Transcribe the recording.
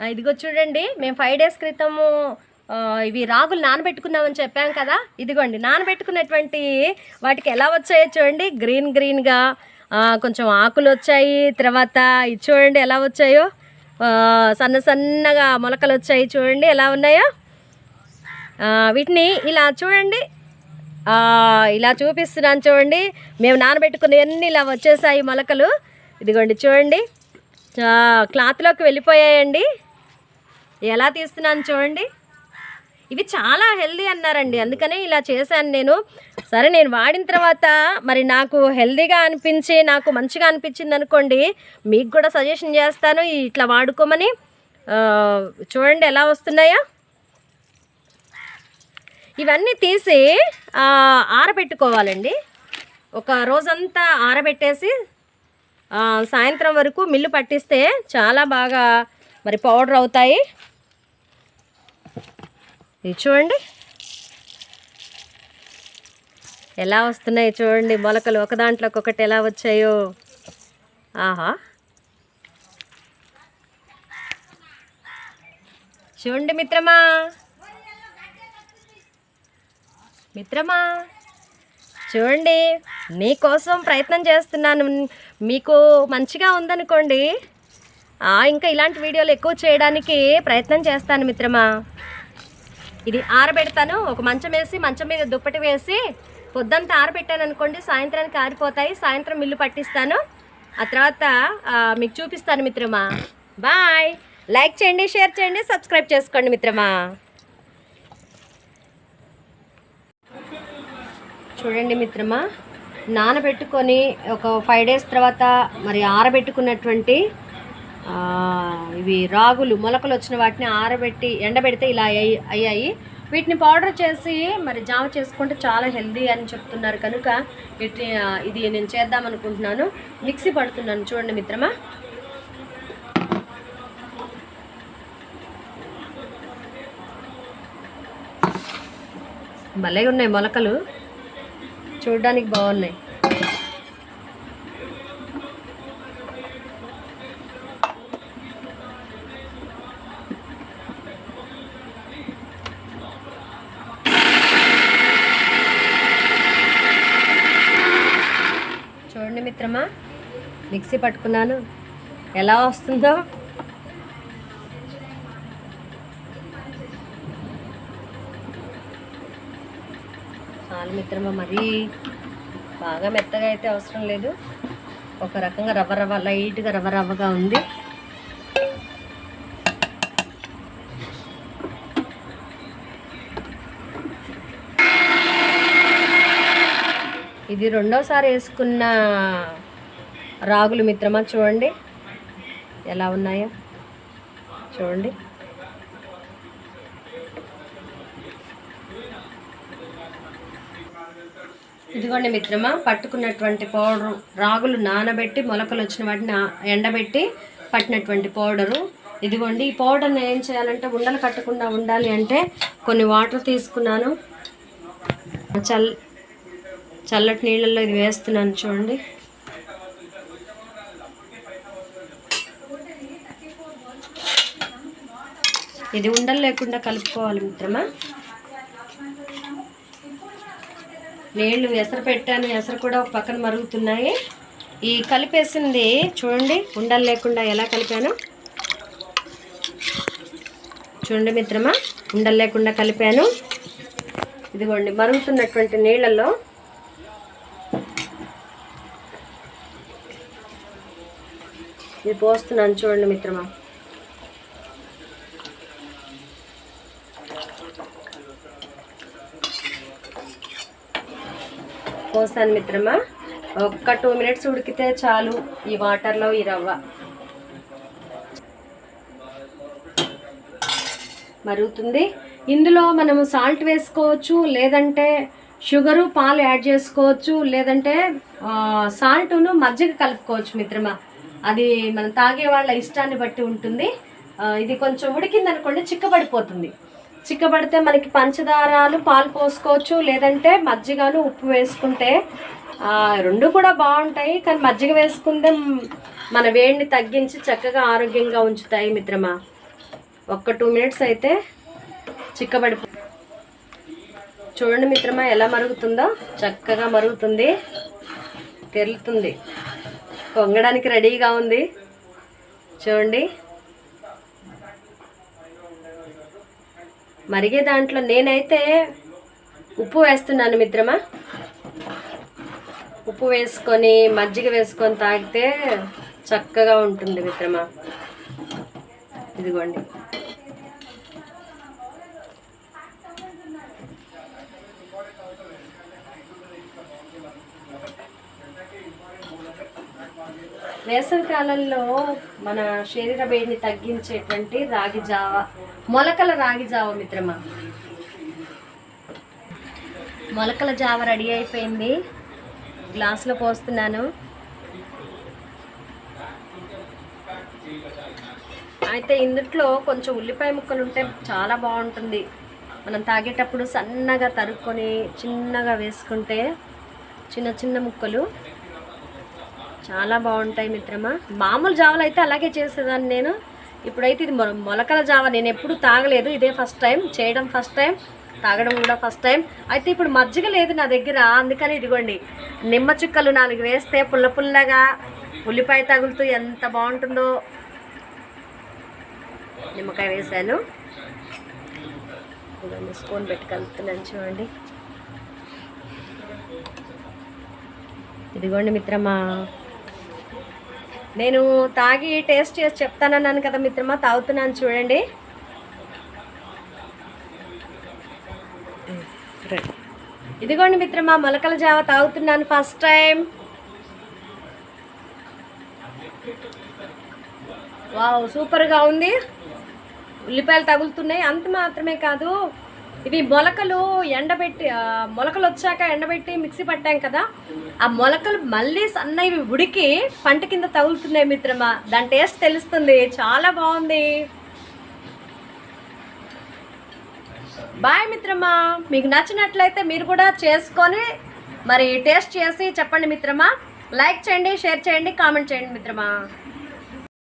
ఇదిగో చూడండి మేము ఫైవ్ డేస్ క్రితము ఇవి రాగులు నానబెట్టుకున్నామని చెప్పాం కదా ఇదిగోండి నానబెట్టుకున్నటువంటి వాటికి ఎలా వచ్చాయో చూడండి గ్రీన్ గ్రీన్గా కొంచెం ఆకులు వచ్చాయి తర్వాత ఇది చూడండి ఎలా వచ్చాయో సన్న సన్నగా మొలకలు వచ్చాయి చూడండి ఎలా ఉన్నాయో. వీటిని ఇలా చూడండి ఇలా చూపిస్తున్నాను చూడండి మేము నానబెట్టుకున్నవన్నీ ఇలా వచ్చేసాయి మొలకలు ఇదిగోండి చూడండి క్లాత్లోకి వెళ్ళిపోయాయండి. ఎలా తీస్తున్నాను చూడండి. ఇవి చాలా హెల్దీ అన్నారండి. అందుకనే ఇలా చేశాను నేను. సరే నేను వాడిన తర్వాత మరి నాకు హెల్దీగా అనిపించి నాకు మంచిగా అనిపించింది అనుకోండి మీకు కూడా సజెషన్ చేస్తాను. ఇట్లా వాడుకోమని. చూడండి ఎలా వస్తున్నాయో. ఇవన్నీ తీసి ఆరబెట్టుకోవాలండి. ఒక రోజంతా ఆరబెట్టేసి సాయంత్రం వరకు మిల్లు పట్టిస్తే చాలా బాగా మరి పౌడర్ అవుతాయి. ఇది చూడండి. ఎలా వస్తున్నాయి చూడండి మొలకలు. ఒక దాంట్లోకి ఒకటి ఎలా వచ్చాయో. ఆహా. చూడండి మిత్రమా. మిత్రమా. చూడండి. మీకోసం ప్రయత్నం చేస్తున్నాను. మీకు మంచిగా ఉందనుకోండి. ఇంకా ఇలాంటి వీడియోలు ఎక్కువ చేయడానికి ప్రయత్నం చేస్తాను మిత్రమా. ఇది ఆరబెడతాను. ఒక మంచం వేసి మంచం మీద దుప్పటి వేసి పొద్దంతా ఆరబెట్టాను అనుకోండి సాయంత్రానికి ఆరిపోతాయి. సాయంత్రం మిల్లు పట్టిస్తాను. ఆ తర్వాత మీకు చూపిస్తాను మిత్రమా. బాయ్. లైక్ చేయండి షేర్ చేయండి సబ్స్క్రైబ్ చేసుకోండి మిత్రమా. చూడండి మిత్రమా నానబెట్టుకొని ఒక ఫైవ్ డేస్ తర్వాత మరి ఆరబెట్టుకున్నటువంటి ఇవి రాగులు మొలకలు వచ్చిన వాటిని ఆరబెట్టి ఎండబెడితే ఇలా అయ్యాయి అయ్యాయి. వీటిని పౌడర్ చేసి మరి జామ చేసుకుంటే చాలా హెల్దీ అని చెప్తున్నారు. కనుక వీటి ఇది నేను చేద్దాం అనుకుంటున్నాను మిక్సీ పడుతున్నాను. చూడండి మిత్రమా. భలే ఉన్నాయి మొలకలు. చూడడానికి బాగున్నాయి. చూడండి మిత్రమా. మిక్సీ పట్టుకున్నాను. ఎలా వస్తుందో. చాలు మిత్రమా మరీ బాగా మెత్తగా అయితే అవసరం లేదు. ఒక రకంగా రవ్వ రవ్వ లైట్గా రవ్వ రవ్వగా ఉంది. ఇది రెండోసారి వేసుకున్న రాగులు మిత్రమా చూడండి. ఎలా ఉన్నాయో చూడండి. ఇదిగోండి మిత్రమా పట్టుకున్నటువంటి పౌడరు. రాగులు నానబెట్టి మొలకలు వచ్చిన వాటిని ఎండబెట్టి పట్టినటువంటి పౌడరు. ఇదిగోండి ఈ పౌడర్ని ఏం చేయాలంటే ఉండలు కట్టకుండా ఉండాలి అంటే కొన్ని వాటర్ తీసుకున్నాను. చల్ చల్లటి నీళ్ళల్లో ఇది వేస్తున్నాను చూడండి. ఇది ఉండలు లేకుండా కలుపుకోవాలి మిత్రమా. నీళ్ళు ఎసరు పెట్టాను ఎసరు కూడా ఒక పక్కన మరుగుతున్నాయి. ఈ కలిపేసింది చూడండి ఉండలు లేకుండా ఎలా కలిపాను. చూడండి మిత్రమా ఉండలు లేకుండా కలిపాను. ఇదిగోండి మరుగుతున్నటువంటి నీళ్ళల్లో ఇది పోస్తున్నాను చూడండి మిత్రమా. పోసాను మిత్రమా. ఒక్క టూ మినిట్స్ ఉడికితే చాలు ఈ వాటర్లో ఈ రవ్వ. మరుగుతుంది. ఇందులో మనము సాల్ట్ వేసుకోవచ్చు లేదంటే షుగరు పాలు యాడ్ చేసుకోవచ్చు లేదంటే సాల్ట్ను మజ్జిగ కలుపుకోవచ్చు మిత్రమా. అది మనం తాగే వాళ్ళ ఇష్టాన్ని బట్టి ఉంటుంది. ఇది కొంచెం ఉడికిందనుకోండి చిక్కబడిపోతుంది. చిక్కబడితే మనకి పంచదారాలు పాలు పోసుకోవచ్చు లేదంటే మజ్జిగను ఉప్పు వేసుకుంటే రెండు కూడా బాగుంటాయి కానీ మజ్జిగ వేసుకుంటే మన వేడిని తగ్గించి చక్కగా ఆరోగ్యంగా ఉంచుతాయి మిత్రమా. ఒక్క టూ మినిట్స్ అయితే చిక్కబడి చూడండి మిత్రమా ఎలా మరుగుతుందో. చక్కగా మరుగుతుంది తెరులుతుంది. పొంగడానికి రెడీగా ఉంది. చూడండి. మరిగే దాంట్లో నేనైతే ఉప్పు వేస్తున్నాను మిత్రమా. ఉప్పు వేసుకొని మజ్జిగ వేసుకొని తాగితే చక్కగా ఉంటుంది మిత్రమా. ఇదిగోండి. వేసవి కాలంలో మన శరీర వేడిని తగ్గించేటువంటి రాగి జావ మొలకల రాగి జావ మిత్రమా? మొలకల జావ రెడీ అయిపోయింది. గ్లాసులో పోస్తున్నాను. అయితే ఇందుట్లో కొంచెం ఉల్లిపాయ ముక్కలు ఉంటే చాలా బాగుంటుంది. మనం తాగేటప్పుడు సన్నగా తరుక్కొని చిన్నగా వేసుకుంటే చిన్న చిన్న ముక్కలు. చాలా బాగుంటాయి మిత్రమా. మామూలు జావలు అయితే అలాగే చేసేదాన్ని నేను. ఇప్పుడైతే ఇది మొలకల జావ నేను ఎప్పుడు తాగలేదు. ఇదే ఫస్ట్ టైం చేయడం ఫస్ట్ టైం తాగడం కూడా ఫస్ట్ టైం. అయితే ఇప్పుడు మజ్జిగ లేదు నా దగ్గర అందుకని ఇదిగోండి. నిమ్మ చుక్కలు నాలుగు వేస్తే పుల్ల పుల్లగా ఉల్లిపాయ తగులుతూ ఎంత బాగుంటుందో నిమ్మకాయ వేసాను ఇదిగోండి స్పూన్ పెట్టి కలుపుతున్నాను చూడండి. ఇదిగోండి మిత్రమా. నేను తాగి టేస్ట్ చేసి చెప్తానన్నాను కదా మిత్రమా తాగుతున్నాను చూడండి. ఇదిగోండి మిత్రమా మొలకల జావ తాగుతున్నాను ఫస్ట్ టైం వావ్ సూపర్గా ఉంది. ఉల్లిపాయలు తగులుతున్నాయి అంత మాత్రమే కాదు. ఇవి మొలకలు ఎండబెట్టి మొలకలు వచ్చాక ఎండబెట్టి మిక్సీ పట్టాం కదా ఆ మొలకలు మళ్ళీ సన్నవి ఉడికి పంట కింద తగులుతున్నాయి మిత్రమా. దాని టేస్ట్ తెలుస్తుంది. చాలా బాగుంది. బాయ్ మిత్రమా. మీకు నచ్చినట్లయితే మీరు కూడా చేసుకొని మరి టేస్ట్ చేసి చెప్పండి మిత్రమా. లైక్ చేయండి షేర్ చేయండి కామెంట్ చేయండి మిత్రమా.